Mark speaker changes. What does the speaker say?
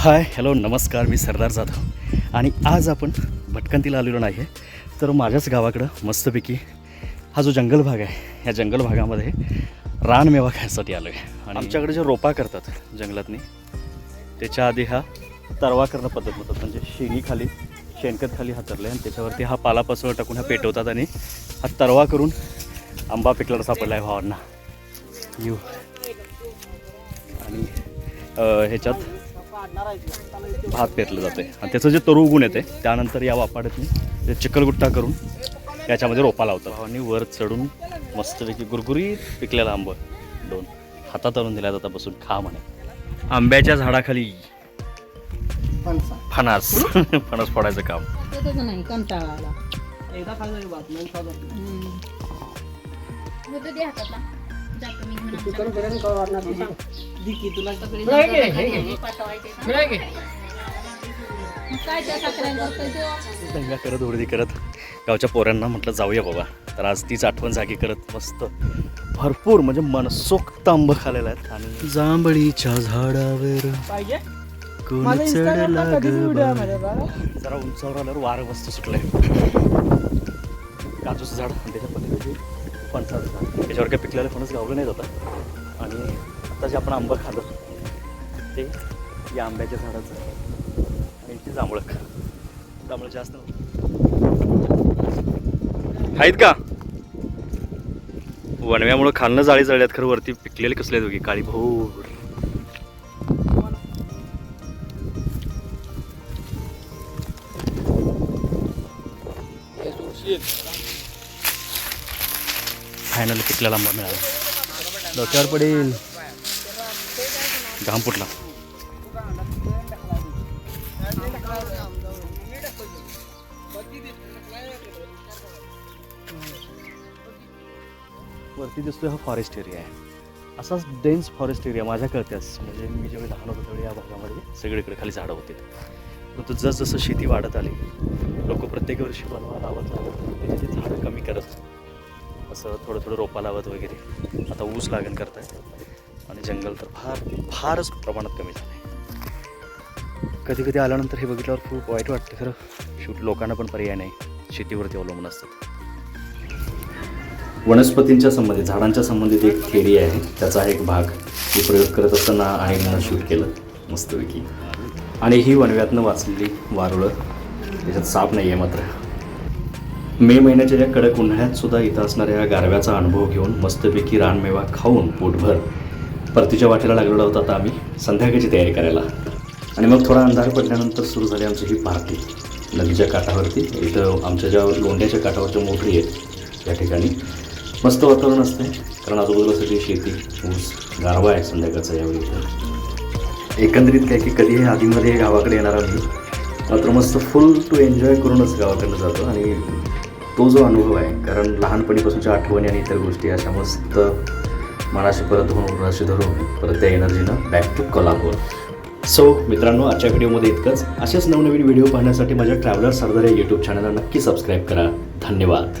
Speaker 1: Hi hello नमस्कार मी सरदार जाधव. आणि आज आपण भटकंतीला आलेलो नाही आहे तर माझ्याच गावाकडं मस्तपैकी हा जो जंगल भाग आहे ह्या जंगल भागामध्ये रानमेवा खायसाठी आलो आहे आणि आमच्याकडे जे रोपा करतात जंगलातनी त्याच्या आधी हा तरवा करणं पद्धत होतात म्हणजे शेणी खाली शेणखत खाली हातरलं आणि त्याच्यावरती हा पालापासून टाकून हा पेटवतात आणि हा तरवा करून आंबा पिकलेला सापडला आहे भावांना यू. आणि ह्याच्यात भात पेरलं जाते आणि त्याचं जे तरू उगून येते त्यानंतर या वापाड्यातून ते चिकलगुट्टा करून याच्यामध्ये रोपा लावतात. भावांनी वर चढून मस्तपैकी गुरगुरीत पिकलेला आंब दोन हातात आणून दिला जातात बसून खा म्हणे. आंब्याच्या झाडाखाली फणस. फणस. फोडायचं काम.
Speaker 2: नाही?
Speaker 3: खाल्लं खाल्लं
Speaker 4: जातो मी घेऊन
Speaker 3: वाटणार तू सांग दिकी तुला
Speaker 4: सगळी
Speaker 3: नाही
Speaker 4: पाठवायचे ना.
Speaker 2: मग काय त्या करतो
Speaker 1: दंगा करत उडदी करत गावच्या पोरांना म्हटलं जाऊया बाबा तर आज तीच आठवण जागी करत मस्त भरपूर म्हणजे मनसोक्त आंब खाल्लेला आहेत आणि जांभळीच्या झाडावर
Speaker 3: पाहिजे
Speaker 1: कोण
Speaker 3: माझा इंस्टाग्रामला
Speaker 1: चढला
Speaker 3: कधीच
Speaker 1: ग
Speaker 3: व्हिडिओ आहे
Speaker 1: बाई?
Speaker 3: माझ्या बघा
Speaker 1: जरा उंचावर आल्यावर वारं मस्त सुटलंय काजूचं झाड आणि त्याच्या फणसाचं झाड त्याच्यावर काही पिकलेलं फणस गावलं नाही जातं. आणि आता जे आपण आंबं खाल्लं ते या आंब्याच्या झाडाचं आणि ती जांभळं. जांभळं जास्त आहेत का? वणव्यामुळं खालनं जाळी जळल्यात खरं वरती पिकलेले कसले आहेत बघी काळी भोर. फायनली पिकलेला आंबा मिळाला? डोक्यावर पडेल. घाम फुटला. वरती दिसतोय हा फॉरेस्ट एरिया आहे. असाच डेन्स फॉरेस्ट एरिया माझ्या कळत्यास. म्हणजे मी जेव्हा लहान होतो त्यावेळी या भागामध्ये सगळीकडे खाली झाडं होते. परंतु जसजसं शेती वाढत आली लोक प्रत्येक वर्षी बनवा लावत लावत त्याची झाडं कमी करत असं थोडं थोडं रोपा लावत वगैरे. आता ऊस लागण करतायत आणि जंगल तर फार फारच प्रमाणात कमी झालं आहे कधी कधी आल्यानंतर हे बघितल्यावर खूप वाईट वाटतं खरं. शेवटी लोकांना पण पर्याय नाही. शेतीवरती अवलंबून असतात. वनस्पतींच्या संबंधित झाडांच्या संबंधित एक थेरी आहे. त्याचा एक भाग मी प्रयोग करत असताना आईनं शूट केलं. मस्तपैकी. आणि ही वनव्यातनं वाचलेली वारुळं. त्याच्यात साप नाही आहे मात्र. मे महिन्याच्या या कडक उन्हाळ्यात सुद्धा इथं असणाऱ्या गारव्याचा अनुभव घेऊन मस्तपैकी रानमेवा खाऊन पोटभर परतीच्या वाटेला लागलेला होता आता आम्ही. संध्याकाळची तयारी करायला. आणि मग थोडा अंधार पडल्यानंतर सुरू झाली आमची ही पार्टी. नदीच्या काठावरती. इथं आमच्या ज्या लोंढ्याच्या काठावरच्या मोटरी आहेत या ठिकाणी मस्त वातावरण असते कारण आजूबाजूला सगळी शेती ऊस गारवा आहे संध्याकाळचा यावेळी इथं. एकंदरीत काय की कधीही आधीमध्ये गावाकडे येणार आम्ही. मात्र मस्त फुल टू एन्जॉय करूनच गावाकडनं जातो आणि तो जो अनुभव आहे कारण लहानपणीपासूनच्या आठवणी आणि इतर गोष्टी अशा मस्त मनाशी परत होऊन मनाशी धरून परत त्या एनर्जीनं बॅक टू कोल्हापूर सो मित्रांनो आजच्या व्हिडिओमध्ये इतकंच. असेच नवनवीन व्हिडिओ पाहण्यासाठी माझ्या ट्रॅव्हलर सरदार या यूट्यूब चॅनलला नक्की सबस्क्राईब करा. धन्यवाद.